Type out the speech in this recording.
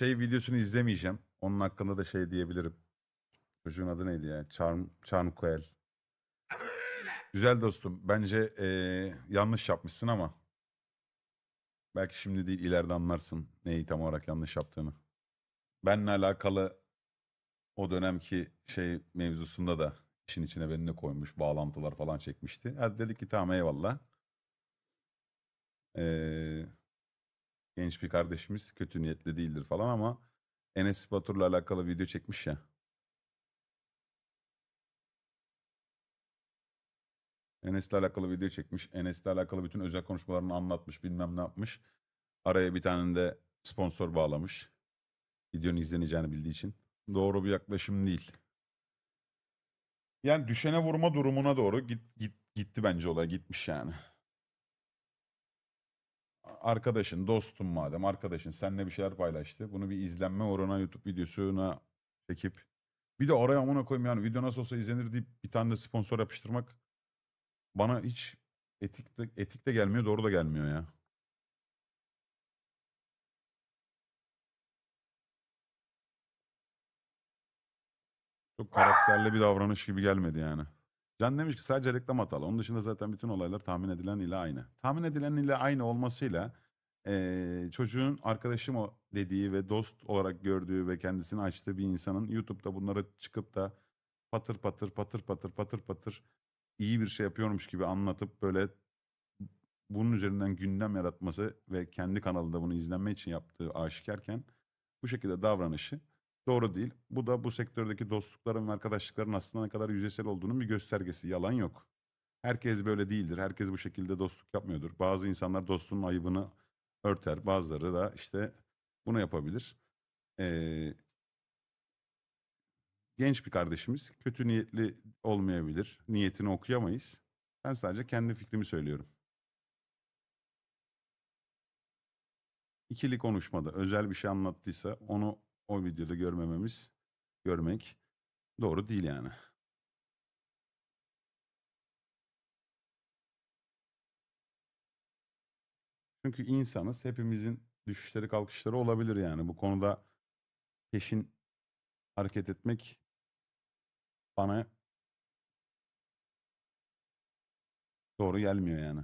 şey videosunu izlemeyeceğim. Onun hakkında da şey diyebilirim. Çocuğun adı neydi ya? Charm, Charm Coel. Güzel dostum. Bence eee, yanlış yapmışsın ama. Belki şimdi değil ileride anlarsın neyi tam olarak yanlış yaptığını. Benle alakalı o dönemki şey mevzusunda da işin içine beni de koymuş. Bağlantılar falan çekmişti. Hadi dedik ki tamam eyvallah. Eee, genç bir kardeşimiz kötü niyetli değildir falan ama Enes Batur'la alakalı video çekmiş ya. Enes'le alakalı video çekmiş. Enes'le alakalı bütün özel konuşmalarını anlatmış. Bilmem ne yapmış. Araya bir tane de sponsor bağlamış. Videonun izleneceğini bildiği için. Doğru bir yaklaşım değil. Yani düşene vurma durumuna doğru git, git, gitti bence olay. Gitmiş yani. Arkadaşın, dostun madem arkadaşın seninle bir şeyler paylaştı. Bunu bir izlenme oranına YouTube videosuna çekip bir de oraya amına koyayım yani video nasıl olsa izlenir deyip bir tane de sponsor yapıştırmak bana hiç etik de, etik de gelmiyor, doğru da gelmiyor ya. Çok karakterli bir davranış gibi gelmedi yani. Can demiş ki sadece reklam hatalı. Onun dışında zaten bütün olaylar tahmin edilen ile aynı. Tahmin edilen ile aynı olmasıyla eee, çocuğun arkadaşım o dediği ve dost olarak gördüğü ve kendisini açtığı bir insanın YouTube'da bunları çıkıp da patır patır patır patır patır patır iyi bir şey yapıyormuş gibi anlatıp böyle bunun üzerinden gündem yaratması ve kendi kanalında bunu izlenme için yaptığı aşikarken bu şekilde davranışı doğru değil. Bu da bu sektördeki dostlukların ve arkadaşlıkların aslında ne kadar yüzeysel olduğunun bir göstergesi. Yalan yok. Herkes böyle değildir. Herkes bu şekilde dostluk yapmıyordur. Bazı insanlar dostluğun ayıbını örter. Bazıları da işte bunu yapabilir. Ee, genç bir kardeşimiz kötü niyetli olmayabilir. Niyetini okuyamayız. Ben sadece kendi fikrimi söylüyorum. İkili konuşmada özel bir şey anlattıysa onu o videoda görmememiz, görmek doğru değil yani. Çünkü insanız. Hepimizin düşüşleri kalkışları olabilir yani. Bu konuda peşin hareket etmek bana doğru gelmiyor yani.